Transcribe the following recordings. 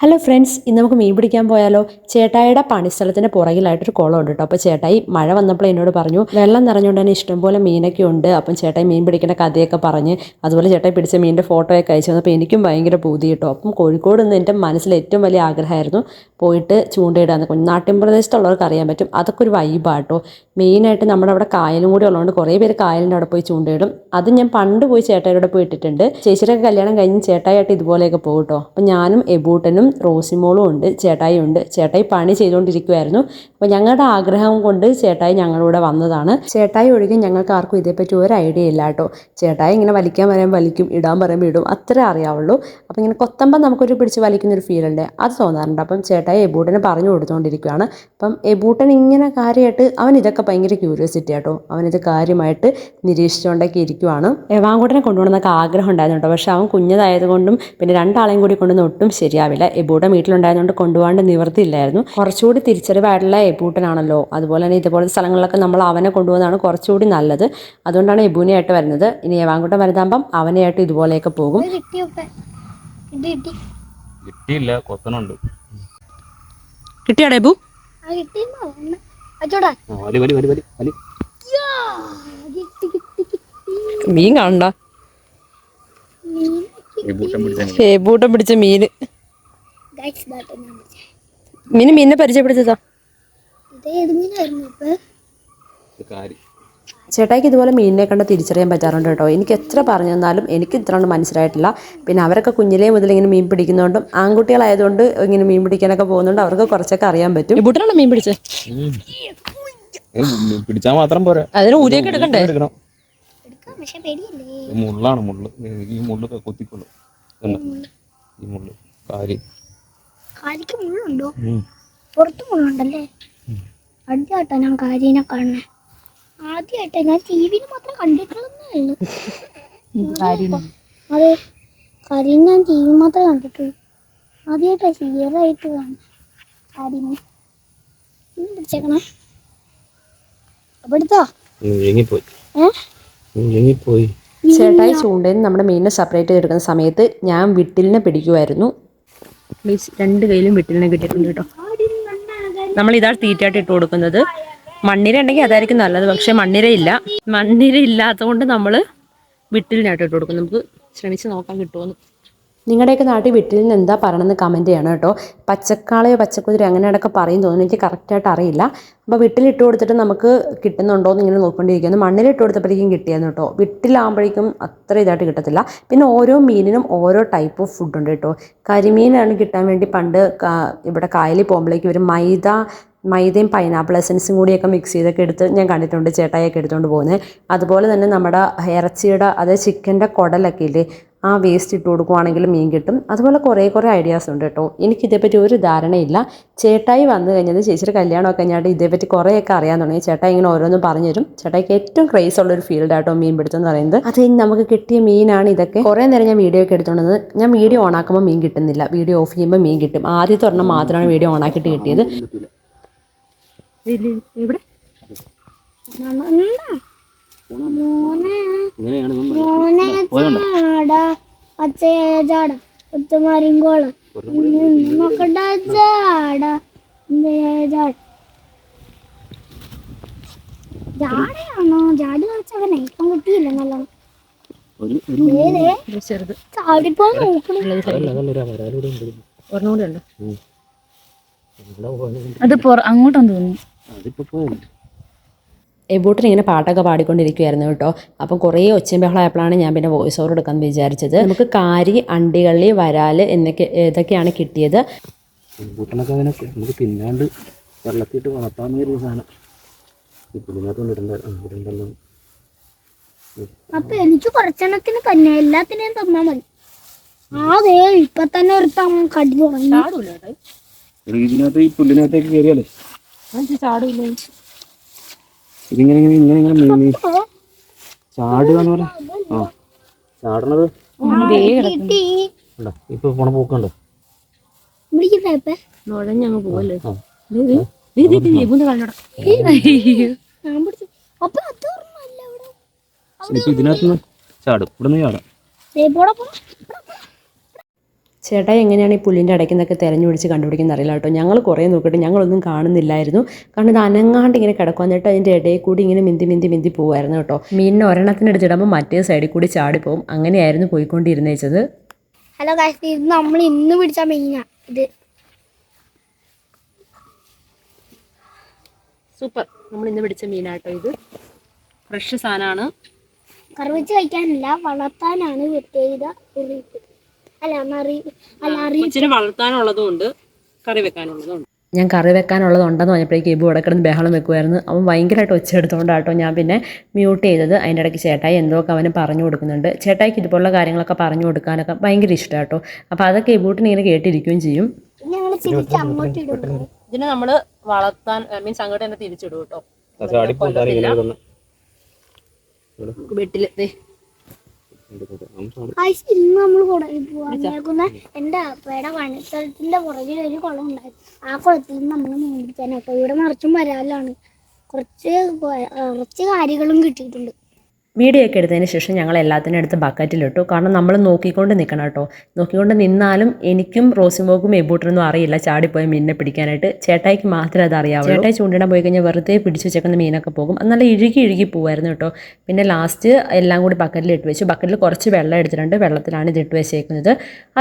Hello friends ഇന്ന് നമുക്ക് മീൻ പിടിക്കാൻ പോയാലോ? ചേട്ടായിയുടെ പണിസ്ഥലത്തിന് പുറകിലായിട്ടൊരു കുളം ഉണ്ട് കേട്ടോ അപ്പോൾ ചേട്ടായി മഴ വന്നപ്പോൾ എന്നോട് പറഞ്ഞു വെള്ളം നിറഞ്ഞുകൊണ്ട് തന്നെ ഇഷ്ടംപോലെ മീനൊക്കെ ഉണ്ട്. അപ്പം ചേട്ടായി മീൻ പിടിക്കുന്ന കഥയൊക്കെ പറഞ്ഞ് അതുപോലെ ചേട്ടായി പിടിച്ച മീനിന്റെ ഫോട്ടോയൊക്കെ അയച്ചു തന്നപ്പോൾ എനിക്കും ഭയങ്കര പൂതി കേട്ടോ അപ്പം കോഴിക്കോട് നിന്ന് എന്റെ മനസ്സിൽ ഏറ്റവും വലിയ ആഗ്രഹമായിരുന്നു പോയിട്ട് ചൂണ്ടയിടാന്ന്. നാട്ടിൻ പ്രദേശത്തുള്ളവർക്ക് അറിയാൻ പറ്റും അതൊക്കെ ഒരു വൈബാട്ടോ മെയിനായിട്ട് നമ്മുടെ അവിടെ കായലും കൂടി ഉള്ളതുകൊണ്ട് കുറേ പേര് കായലിന്റെ അവിടെ പോയി ചൂണ്ടയിടും. അത് ഞാൻ പണ്ട് പോയി ചേട്ടായിയുടെ പോയി ഇട്ടിട്ടുണ്ട് ചേച്ചിയുടെ കല്യാണം കഴിഞ്ഞ് ചേട്ടായിട്ട് ഇതുപോലെയൊക്കെ പോകും കേട്ടോ അപ്പം ഞാനും എബൂട്ടനും റോസിമോളും ഉണ്ട് ചേട്ടായി ഉണ്ട്. ചേട്ടായി പണി ചെയ്തുകൊണ്ടിരിക്കുമായിരുന്നു അപ്പോൾ ഞങ്ങളുടെ ആഗ്രഹം കൊണ്ട് ചേട്ടായി ഞങ്ങളിവിടെ വന്നതാണ്. ചേട്ടായി ഒഴികെ ഞങ്ങൾക്ക് ആർക്കും ഇതേപ്പറ്റി ഒരു ഐഡിയ ഇല്ല കേട്ടോ. ചേട്ടായി ഇങ്ങനെ വലിക്കാൻ പറയാൻ വലിക്കും ഇടാൻ പറയുമ്പോൾ ഇടും അത്രേ അറിയാവുള്ളൂ. അപ്പോൾ ഇങ്ങനെ കൊത്തമ്പം നമുക്കൊരു പിടിച്ച് വലിക്കുന്ന ഒരു ഫീൽ ഉണ്ട്. അത് തോന്നാറുണ്ട്. അപ്പം ചേട്ടായി എബൂട്ടനെ പറഞ്ഞു കൊടുത്തുകൊണ്ടിരിക്കുകയാണ് അപ്പം എബൂട്ടൻ ഇങ്ങനെ കാര്യമായിട്ട് അവൻ ഇതൊക്കെ ഭയങ്കര ക്യൂരിയോസിറ്റി ആട്ടോ. അവനിത് കാര്യമായിട്ട് നിരീക്ഷിച്ചുകൊണ്ടൊക്കെ ഇരിക്കുവാണ്. എവാങ്കൂട്ടനെ കൊണ്ടുപോകണമെന്നൊക്കെ ആഗ്രഹം ഉണ്ടായിരുന്നു കേട്ടോ. പക്ഷേ അവൻ കുഞ്ഞതായതുകൊണ്ടും പിന്നെ രണ്ടാളെയും കൂടി കൊണ്ടുവന്ന് ഒട്ടും ശരിയാവില്ല. എബൂട്ടൻ വീട്ടിലുണ്ടായതുകൊണ്ട് കൊണ്ടുപോകാണ്ട് നിവർത്തിയില്ലായിരുന്നു. കുറച്ചുകൂടി തിരിച്ചറിവായിട്ടുള്ള എബൂട്ടനാണല്ലോ. അതുപോലെ തന്നെ ഇതുപോലത്തെ സ്ഥലങ്ങളിലൊക്കെ നമ്മൾ അവനെ കൊണ്ടുപോകുന്നതാണ് കുറച്ചുകൂടി നല്ലത്. അതുകൊണ്ടാണ് എബൂനെയായിട്ട് വരുന്നത്. ഇനി ഏവാങ്കുട്ടം വരുതാകുമ്പം അവനെയായിട്ട് ഇതുപോലെയൊക്കെ പോകും. കിട്ടിയില്ല. കൊത്തനുണ്ട്. കിട്ടിയാടേ എബു? മീൻ കാണണ്ട? എബൂട്ടം പിടിച്ച മീൻ. മീനെ മീനിനെ ഇപ്പൊ. കാര്യം ചേട്ടായിക്ക് ഇതുപോലെ മീനിനെ കണ്ട് തിരിച്ചറിയാൻ പറ്റാറുണ്ട് കേട്ടോ. എനിക്ക് എത്ര പറഞ്ഞു തന്നാലും എനിക്ക് ഇത്രയൊന്നും മനസ്സിലായിട്ടില്ല. പിന്നെ അവരൊക്കെ കുഞ്ഞിലേ മുതൽ ഇങ്ങനെ മീൻ പിടിക്കുന്നതുകൊണ്ടും ആൺകുട്ടികളായതുകൊണ്ട് ഇങ്ങനെ മീൻ പിടിക്കാനൊക്കെ പോകുന്നുണ്ട് അവർക്ക് കുറച്ചൊക്കെ അറിയാൻ പറ്റും. ബുട്ടനാണ് മീൻ പിടിച്ചത് പിടിച്ചാൽ മാത്രം പോരാ. അതിന് ഊരിയൊക്കെ എടുക്കണ്ടേ? എടുക്കണം. എടുക്കാം പക്ഷെ പേടിയല്ലേ? ഇത് മുള്ളാണ് മുള്ള്. ഈ മുള്ളൊക്കെ കുത്തിക്കൊള്ളു. കണ്ടോ? ഈ മുള്ള്. കാരി. കാലിക്ക് മുള്ളുണ്ടോ. പുറത്ത് മുള്ളുണ്ടല്ലേ? ആദ്യമായിട്ടാ ഞാൻ കാരീനെ കാണുന്നത് ആദ്യമായിട്ടാ ഞാൻ ടി വിയിൽ മാത്രം കണ്ടിട്ടുള്ളൂ അതെ കാര്യം ഞാൻ ടി വി മാത്രമേ കണ്ടിട്ടുള്ളൂ. ആദ്യമായിട്ടാ ക്ലിയറായിട്ട് കാണുന്നത് പിടിച്ചേക്കണം. ചേട്ടായി ചൂണ്ടയിൽ നിന്ന് നമ്മുടെ മീനിനെ സെപ്പറേറ്റ് ചെയ്തെടുക്കുന്ന സമയത്ത് ഞാൻ വിട്ടിലിനെ പിടിക്കുമായിരുന്നു പ്ലീസ് രണ്ട് കയ്യിലും വിട്ടിലിനെ കിട്ടിയിട്ടുണ്ട് കേട്ടോ. നമ്മൾ ഇതാണ് തീറ്റയായിട്ട് ഇട്ട് കൊടുക്കുന്നത്. മണ്ണിര ഉണ്ടെങ്കിൽ അതായിരിക്കും നല്ലത് പക്ഷെ മണ്ണിര ഇല്ല. മണ്ണിര ഇല്ലാത്തതുകൊണ്ട് നമ്മൾ വിട്ടിലിനായിട്ട് ഇട്ട് കൊടുക്കും നമുക്ക് ശ്രമിച്ച് നോക്കാൻ കിട്ടുമെന്ന് നിങ്ങളുടെയൊക്കെ നാട്ടിൽ വിട്ടിലിന് എന്താ പറയണമെന്ന് കമന്റ് ചെയ്യണം കേട്ടോ. പച്ചക്കാളയോ പച്ചക്കുതിരി അങ്ങനെ അടക്കം പറയും തോന്നുന്നു. എനിക്ക് കറക്റ്റായിട്ട് അറിയില്ല. അപ്പോൾ വിട്ടിലിട്ട് കൊടുത്തിട്ട് നമുക്ക് കിട്ടുന്നുണ്ടോ എന്ന് ഇങ്ങനെ നോക്കിക്കൊണ്ടിരിക്കുന്നു. മണ്ണിലിട്ട് കൊടുത്തപ്പോഴേക്കും കിട്ടിയായിരുന്നു കേട്ടോ. വിട്ടിലാകുമ്പോഴേക്കും അത്ര ഇതായിട്ട് കിട്ടത്തില്ല. പിന്നെ ഓരോ മീനിനും ഓരോ ടൈപ്പ് ഓഫ് ഫുഡ് ഉണ്ട് കേട്ടോ. കരിമീനാണ് കിട്ടാൻ വേണ്ടി പണ്ട് ഇവിടെ കായലിൽ പോകുമ്പോഴേക്കും ഒരു മൈദ മൈദയും പൈനാപ്പിൾ എസൻസും കൂടിയൊക്കെ മിക്സ് ചെയ്തൊക്കെ എടുത്ത് ഞാൻ കണ്ടിട്ടുണ്ട്. ചേട്ടായിയൊക്കെ എടുത്തുകൊണ്ട് പോകുന്നത് അതുപോലെ തന്നെ നമ്മുടെ ഇറച്ചിയുടെ അതായത് ചിക്കന്റെ കുടലൊക്കെ ഇല്ലേ? ആ വേസ്റ്റ് ഇട്ട് കൊടുക്കുവാണെങ്കിൽ മീൻ കിട്ടും. അതുപോലെ കുറേ കുറേ ഐഡിയാസ് ഉണ്ട് കേട്ടോ. എനിക്കിതേപ്പറ്റി ഒരു ധാരണയില്ല. ചേട്ടായി വന്നു കഴിഞ്ഞത് ചേച്ചിയുടെ കല്യാണമൊക്കെ കഴിഞ്ഞാൽ ഇതേപ്പറ്റി കുറേയൊക്കെ അറിയാൻ തുടങ്ങി ചേട്ടായി ഇങ്ങനെ ഓരോന്നും പറഞ്ഞു തരും ചേട്ടായിക്ക് ഏറ്റവും ക്രേസ് ഉള്ള ഒരു ഫീൽഡ് ആട്ടോ മീൻ പിടുത്തം എന്ന് പറയുന്നത്. അത് കഴിഞ്ഞ് നമുക്ക് കിട്ടിയ മീനാണ് ഇതൊക്കെ. കുറേ നേരം ഞാൻ വീഡിയോ ഒക്കെ എടുത്തോണ്ടത് ഞാൻ വീഡിയോ ഓൺ ആക്കുമ്പോൾ മീൻ കിട്ടുന്നില്ല. വീഡിയോ ഓഫ് ചെയ്യുമ്പോൾ മീൻ കിട്ടും. ആദ്യത്തെ ഒരെണ്ണം മാത്രമാണ് വീഡിയോ ഓൺ ആക്കിയിട്ട് കിട്ടിയത്. ഇവിടെ ചാട ഒത്തുമാരിങ്കോളം ചാട ജാടയാണോ ജാടി കളിച്ചവനെ ഇപ്പം കിട്ടിയില്ല നല്ലോണം. ചാടിപ്പോ നോക്കണം. അത് അങ്ങോട്ടാന്ന് തോന്നുന്നു. എബൂട്ടൻ ഇങ്ങനെ പാട്ടൊക്കെ പാടിക്കൊണ്ടിരിക്കുവായിരുന്നു കേട്ടോ. അപ്പം കുറേ ഒച്ചയും ബഹളമായപ്പോഴാണ് ഞാൻ പിന്നെ വോയിസ് ഓവർ എടുക്കാമെന്ന് വിചാരിച്ചത്. നമുക്ക് കാരി അണ്ടികള്ളി വരാൽ എന്നൊക്കെ ഇതൊക്കെയാണ് കിട്ടിയത്. ബൂട്ടനൊക്കെ അങ്ങനെ നമുക്ക് വെള്ളത്തിട്ട് വളർത്താൻ ഒരു സാധനം. ഇപ്പൊ ഇതിനകത്ത് ഇടണ്ട ഇടണ്ടല്ലോ അപ്പൊ എനിക്ക് കുറച്ചെണ്ണത്തിന് തന്നെ എല്ലാത്തിനെയും തന്നാ മതി. അതെ ഇപ്പൊ തന്നെ ഒരു കടി തുടങ്ങി. ഇതിനകത്ത് ഈ പുല്ലിനകത്തേക്ക് കയറിയാലേ ചാടില്ല ഇതിങ്ങനെ ഇങ്ങനെ ഇങ്ങനെ ഇങ്ങനെ മീൻ ചാടുക എന്ന് പറയാം ആ. ചാടണത്? ഉണ്ടോ? ഇപ്പൊ പോണ പോക്കുണ്ടോ? നുഴഞ്ഞങ്ങ് പോവല്ലേ? ആ ഞാൻ പിടിച്ചു. അപ്പൊ ചേട്ടായി എങ്ങനെയാണ് ഈ പുല്ലിന്റെ ഇടയ്ക്ക് നിന്നൊക്കെ തിരഞ്ഞു പിടിച്ച് കണ്ടുപിടിക്കുന്ന അറിയില്ല കേട്ടോ. ഞങ്ങൾ കുറേ നോക്കിയിട്ട് ഞങ്ങളൊന്നും കാണുന്നില്ലായിരുന്നു. കാരണം ഇത് അനങ്ങാണ്ട് ഇങ്ങനെ കിടക്കുക എന്നിട്ട് അതിന്റെ ഇടയിൽ കൂടി ഇങ്ങനെ മിന്തി മിന്തി മിന്തി പോകുമായിരുന്നു കേട്ടോ. മീനിനെ ഒരെണ്ണത്തിന് അടിച്ചിടുമ്പോൾ മറ്റേ സൈഡിൽ കൂടി ചാടിപ്പോവും. അങ്ങനെയായിരുന്നു പോയിക്കൊണ്ടിരുന്നേച്ചത്. ഹലോ കാശ് ഇത് നമ്മൾ ഇന്ന് പിടിച്ച മീനാ ഇത്. സൂപ്പർ നമ്മൾ ഇന്ന് പിടിച്ച മീനാട്ടോ ഇത്. ഫ്രഷ് സാധനമാണ്. കറി വെച്ച് കഴിക്കാനല്ല വളർത്താനാണ് പ്രത്യേകത. അല്ല മറി അല്ല അറിയിപ്പ് കൊച്ചിനെ വളർത്താനുള്ളതും ഉണ്ട് കറി വെക്കാനുള്ളതും ഉണ്ട് ഞാൻ കറി വെക്കാനുള്ളതുണ്ടെന്ന് പറഞ്ഞപ്പോഴേക്ക് ഇബു ഇവിടെ കിടന്ന് ബഹളം വെക്കുമായിരുന്നു അവൻ ഭയങ്കരമായിട്ട് ഒച്ച എടുത്തുകൊണ്ടാട്ടോ ഞാൻ പിന്നെ മ്യൂട്ട് ചെയ്തത്. അതിന്റെ ഇടയ്ക്ക് ചേട്ടായി എന്തൊക്കെ അവന് പറഞ്ഞു കൊടുക്കുന്നുണ്ട്. ചേട്ടായിക്ക് ഇതുപോലുള്ള കാര്യങ്ങളൊക്കെ പറഞ്ഞു കൊടുക്കാനൊക്കെ ഭയങ്കര ഇഷ്ടമാണ് കേട്ടോ. അപ്പോൾ അതൊക്കെ ഇബൂട്ടിന് ഇങ്ങനെ കേട്ടിരിക്കുകയും ചെയ്യും. ഇതിനെ നമ്മൾ വളർത്താൻ മീൻസ് അങ്ങോട്ട് തന്നെ തിരിച്ചിടും കേട്ടോ. ചാടിപ്പോകാൻ ഇങ്ങനെ തന്നെ വീട്ടിൽ കാശ് ഇന്ന് നമ്മൾ വന്നേക്കുന്ന എന്റെ അപ്പയുടെ പണിസ്ഥലത്തിന്റെ പുറകിൽ ഒരു കുളം ഉണ്ടായിരുന്നു ആ കുളത്തിൽ നമ്മൾ മീൻ പിടിക്കാനാട്ടോ ഇവിടെ മറിച്ചും വരാലാണ് കുറച്ച് കുറച്ച് കാര്യങ്ങളും കിട്ടിയിട്ടുണ്ട്. വീഡിയോ ഒക്കെ എടുത്തതിന് ശേഷം ഞങ്ങൾ എല്ലാത്തിനും എടുത്ത് ബക്കറ്റിലിട്ടു കാരണം നമ്മൾ നോക്കിക്കൊണ്ട് നിൽക്കണം കേട്ടോ. നോക്കിക്കൊണ്ട് നിന്നാലും എനിക്കും റോസിമോക്കും എബൂട്ടറൊന്നും അറിയില്ല. ചാടിപ്പോയി മീനിനെ പിടിക്കാനായിട്ട്. ചേട്ടായിക്ക് മാത്രമേ അത് അറിയാവൂ ചേട്ടായി ചൂണ്ടിടാൻ പോയി കഴിഞ്ഞാൽ വെറുതെ പിടിച്ചു വെച്ചേക്കുന്ന മീനൊക്കെ പോകും. നല്ല ഇഴുകി ഇഴുകി പോകുമായിരുന്നു കേട്ടോ. പിന്നെ ലാസ്റ്റ് എല്ലാം കൂടി ബക്കറ്റിൽ ഇട്ട് വെച്ചു. ബക്കറ്റിൽ കുറച്ച് വെള്ളം എടുത്തിട്ടുണ്ട്. വെള്ളത്തിലാണ് ഇത് ഇട്ട് വെച്ചേക്കുന്നത്.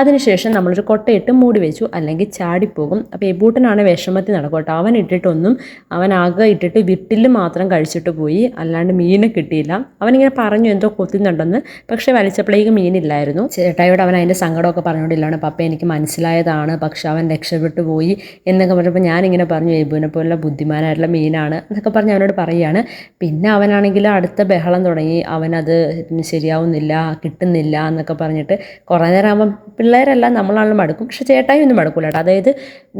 അതിനുശേഷം നമ്മളൊരു കൊട്ടയിട്ട് മൂടി വെച്ചു. അല്ലെങ്കിൽ ചാടിപ്പോകും. അപ്പോൾ എബൂട്ടനാണ് വിഷമത്തിൽ നടക്കും കേട്ടോ. അവൻ ഇട്ടിട്ടൊന്നും അവൻ ആകെ ഇട്ടിട്ട് വിട്ടിൽ മാത്രം കഴിച്ചിട്ട് പോയി. അല്ലാണ്ട് മീനെ കിട്ടിയില്ല. അവനിങ്ങനെ പറഞ്ഞു എന്തോ കൊത്തുന്നുണ്ടെന്ന്. പക്ഷേ വലിച്ചപ്പോഴേക്ക് മീനില്ലായിരുന്നു. ചേട്ടായോട് അവൻ അതിന്റെ സങ്കടമൊക്കെ പറഞ്ഞുകൊണ്ടില്ലാണ് പപ്പ എനിക്ക് മനസ്സിലായതാണ്. പക്ഷെ അവൻ രക്ഷപ്പെട്ടു പോയി എന്നൊക്കെ പറഞ്ഞപ്പോൾ ഞാനിങ്ങനെ പറഞ്ഞു എബുവിനെ പോലുള്ള ബുദ്ധിമാനായിട്ടുള്ള മീനാണ് എന്നൊക്കെ പറഞ്ഞ് അവനോട് പറയുകയാണ് പിന്നെ അവനാണെങ്കിൽ അടുത്ത ബഹളം തുടങ്ങി അവനത് ശരിയാവുന്നില്ല കിട്ടുന്നില്ല എന്നൊക്കെ പറഞ്ഞിട്ട് കുറേ നേരം ആകുമ്പം പിള്ളേരെല്ലാം നമ്മളാണല്ലോ മടുക്കും. പക്ഷെ ചേട്ടായി ഒന്നും മടുക്കൂല കേട്ടോ. അതായത്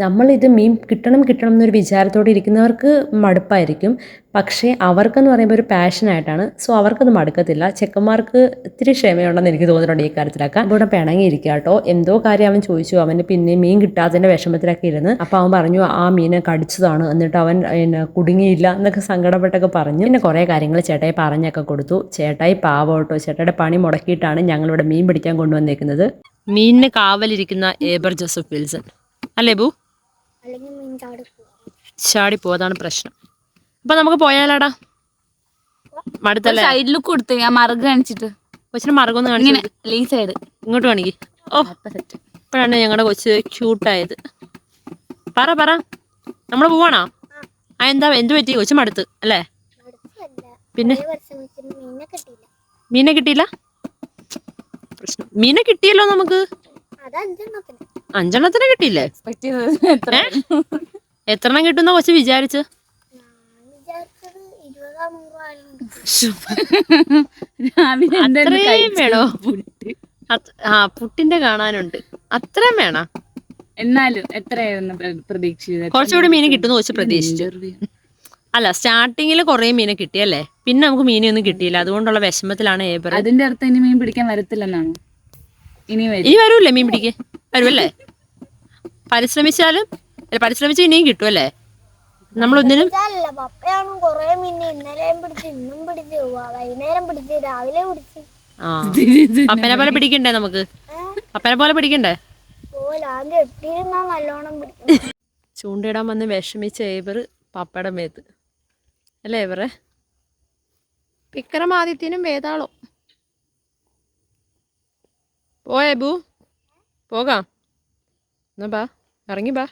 നമ്മളിത് മീൻ കിട്ടണം കിട്ടണം എന്നൊരു വിചാരത്തോടെ ഇരിക്കുന്നവർക്ക് മടുപ്പായിരിക്കും. പക്ഷേ അവർക്കെന്ന് പറയുമ്പോൾ ഒരു പാഷനായിട്ടാണ് സോ അവർക്കത് മടുക്കത്തില്ല ചെക്കന്മാർക്ക് ഇത്തിരി ക്ഷമയുണ്ടെന്ന് എനിക്ക് തോന്നിയിട്ടുണ്ട് ഈ കാര്യത്തിലൊക്കെ. ഇവിടെ പിണങ്ങിയിരിക്കുക കേട്ടോ. എന്തോ കാര്യം അവൻ ചോദിച്ചു. അവന് പിന്നെ മീൻ കിട്ടാത്തതിന്റെ വിഷമത്തിലൊക്കെ ഇരുന്ന് അപ്പോൾ അവൻ പറഞ്ഞു ആ മീനെ കടിച്ചതാണ്. എന്നിട്ട് അവൻ പിന്നെ കുടുങ്ങിയില്ല എന്നൊക്കെ സങ്കടപ്പെട്ടൊക്കെ പറഞ്ഞു. പിന്നെ കുറേ കാര്യങ്ങൾ ചേട്ടായി പറഞ്ഞൊക്കെ കൊടുത്തു. ചേട്ടായി പാവം കേട്ടോ. ചേട്ടായുടെ പണി മുടക്കിയിട്ടാണ് ഞങ്ങളിവിടെ മീൻ പിടിക്കാൻ കൊണ്ടുവന്നേക്കുന്നത്. മീനിന് കാവലിരിക്കുന്ന ഏബർ ജോസഫ് വിൽസൺ. അല്ലേ ബു? ചാടി ചാടിപ്പോ അതാണ് പ്രശ്നം. അപ്പൊ നമുക്ക് പോയാലാടാ. മടുത്തല്ലേ? കൊടുത്ത് ഞാൻ മറുക കാണിച്ചിട്ട്. കൊച്ചിന് കാണിച്ചു ലീ സൈഡ് ഇങ്ങോട്ട് കാണിക്ക്. ഓ ഇപ്പോഴാണ് ഞങ്ങളുടെ കൊച്ച് ക്യൂട്ടായത് പറ പറ. നമ്മൾ പോവാണോ? ആ എന്താ എന്ത് പറ്റി? കൊച്ചു മടുത്ത് അല്ലേ? പിന്നെ? മീനെ കിട്ടിയില്ല? മീനെ കിട്ടിയില്ല നമുക്ക്? അഞ്ചെണ്ണത്തിന്. കിട്ടിയില്ലേ? എക്സ്പെക്ട് ചെയ്തത് എത്ര? എത്ര എണ്ണം കിട്ടുന്ന കൊച്ചു വിചാരിച്ച് ഞാൻ വിചാരിച്ചത് ഇരുപതാ നൂറോ ആയാലും രാവിലെ അത്രയും? വേണോ? പുട്ട്. ആ പുട്ടിന്റെ കാണാനുണ്ട്. അത്രയും വേണം? എന്നാലും എത്രയായിരുന്നു പ്ര- പ്രതീക്ഷിച്ചത്? കുറച്ചുകൂടി മീൻ കിട്ടുന്ന വെച്ച് പ്രതീക്ഷിച്ചു. അല്ല സ്റ്റാർട്ടിങ്ങിൽ കുറേ മീനെ കിട്ടിയല്ലേ പിന്നെ നമുക്ക് മീനൊന്നും കിട്ടിയില്ല. അതുകൊണ്ടുള്ള വിഷമത്തിലാണ് ഏബർ. അതിന്റെ അർത്ഥം ഇനി മീൻ പിടിക്കാൻ വരത്തില്ലെന്നാണോ? ഇനി ഇനി വരൂല്ലേ മീൻ പിടിക്കാൻ? വരുമല്ലേ പരിശ്രമിച്ചാലും പരിശ്രമിച്ചു ഇനിയും കിട്ടുമല്ലേ നമ്മളൊന്നിനും അല്ല പപ്പയാണ് കൊറേ മീൻ ഇന്നലെയും പിടിച്ച് ഇന്നും പിടിച്ച് വ- വൈകുന്നേരം പിടിച്ച് രാവിലെ പിടിച്ച്. ആ. അപ്പനെ പോലെ പിടിക്കണ്ടേ നമുക്ക്? അപ്പനെ പോലെ പിടിക്കണ്ടേ? ചൂണ്ടിടാൻ ചൂണ്ടയിടാൻ വന്ന് വിഷമിച്ച ഏവർ പപ്പയുടെ മേത്ത്. അല്ലേ ഏബറെ വിക്രമാദിത്യനും വേതാളോ. പോയേ ബു. പോകാം. എന്നാ ബാ. ഇറങ്ങി ബാ.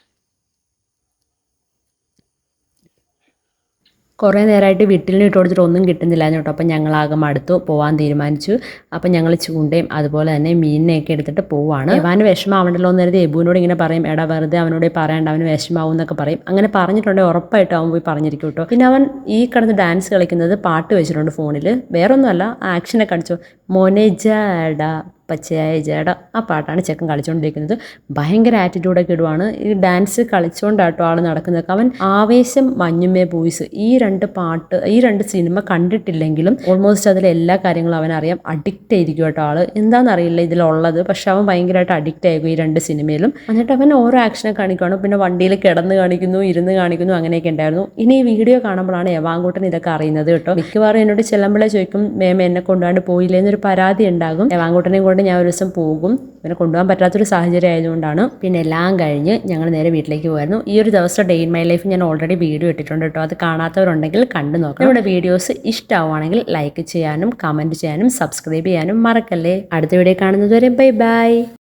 കുറേ നേരമായിട്ട് വീട്ടിലിന് ഇട്ട് കൊടുത്തിട്ട് ഒന്നും കിട്ടുന്നില്ലായിരുന്നു കേട്ടോ. അപ്പം ഞങ്ങളാകെ മടുത്തു പോകാൻ തീരുമാനിച്ചു. അപ്പം ഞങ്ങൾ ചൂണ്ടയും അതുപോലെ തന്നെ മീനിനെയൊക്കെ എടുത്തിട്ട് പോവാണ്. എവാന് വിഷമാവണ്ടല്ലോ എന്ന് കരുതി എബുവിനോട് ഇങ്ങനെ പറയും എടാ വെറുതെ അവനോട് പറയണ്ട അവന് വിഷമാവും എന്നൊക്കെ പറയും. അങ്ങനെ പറഞ്ഞിട്ടുണ്ടെങ്കിൽ ഉറപ്പായിട്ടും അവൻ പോയി പറഞ്ഞിരിക്കും കേട്ടോ. പിന്നെ അവൻ ഈ കിടന്ന് ഡാൻസ് കളിക്കുന്നത് പാട്ട് വെച്ചിട്ടുണ്ട് ഫോണിൽ വേറൊന്നുമല്ല ആക്ഷനൊക്കെ അടിച്ചു. മോനെ ജാടാ പച്ചയായ ജേട ആ പാട്ടാണ് ചെക്കൻ കളിച്ചുകൊണ്ടിരിക്കുന്നത് ഭയങ്കര ആറ്റിറ്റ്യൂഡൊക്കെ ഇടുവാണ്. ഈ ഡാൻസ് കളിച്ചുകൊണ്ടാട്ടോ ആൾ നടക്കുന്നത് അവൻ ആവേശം മഞ്ഞുമേ ബോയ്സ് ഈ രണ്ട് പാട്ട് ഈ രണ്ട് സിനിമ കണ്ടിട്ടില്ലെങ്കിലും ഓൾമോസ്റ്റ് അതിലെ എല്ലാ കാര്യങ്ങളും അവൻ അറിയാം. അഡിക്റ്റ് ആയിരിക്കും കേട്ടോ ആൾ. എന്താണെന്നറിയില്ല ഇതിലുള്ളത്. പക്ഷെ അവൻ ഭയങ്കരമായിട്ട് അഡിക്റ്റ് ആയിരിക്കും ഈ രണ്ട് സിനിമയിലും. എന്നിട്ട് അവൻ ഓരോ ആക്ഷനെ കാണിക്കുകയാണ് പിന്നെ വണ്ടിയിൽ കിടന്ന് കാണിക്കുന്നു ഇരുന്ന് കാണിക്കുന്നു അങ്ങനെയൊക്കെ ഉണ്ടായിരുന്നു. ഇനി ഈ വീഡിയോ കാണുമ്പോഴാണ് എവാങ്കൂട്ടൻ ഇതൊക്കെ അറിയുന്നത് കേട്ടോ. മിക്കവാറും എന്നോട് ചെല്ലുമ്പോഴേ ചോദിക്കും മേമ എന്നെ കൊണ്ടുപോകാണ്ട് പോയില്ലേ എന്നൊരു പരാതി ഉണ്ടാകും. യവാങ്കൂട്ടനെ കൊണ്ട് കൊണ്ട് ഞാൻ ഒരു ദിവസം പോകും. പിന്നെ കൊണ്ടുപോകാൻ പറ്റാത്തൊരു സാഹചര്യം ആയതുകൊണ്ടാണ്. പിന്നെ എല്ലാം കഴിഞ്ഞ് ഞങ്ങൾ നേരെ വീട്ടിലേക്ക് പോയിരുന്നു. ഈ ഒരു ദിവസം ഡേ ഇൻ മൈ ലൈഫ് ഞാൻ ഓൾറെഡി വീഡിയോ ഇട്ടിട്ടുണ്ട് കേട്ടോ. അത് കാണാത്തവരുണ്ടെങ്കിൽ കണ്ടു നോക്കാം നമ്മുടെ വീഡിയോസ് ഇഷ്ടമാവുകയാണെങ്കിൽ ലൈക്ക് ചെയ്യാനും കമന്റ് ചെയ്യാനും സബ്സ്ക്രൈബ് ചെയ്യാനും മറക്കല്ലേ. അടുത്ത വീഡിയോ കാണുന്നതുവരെ ബൈ ബൈ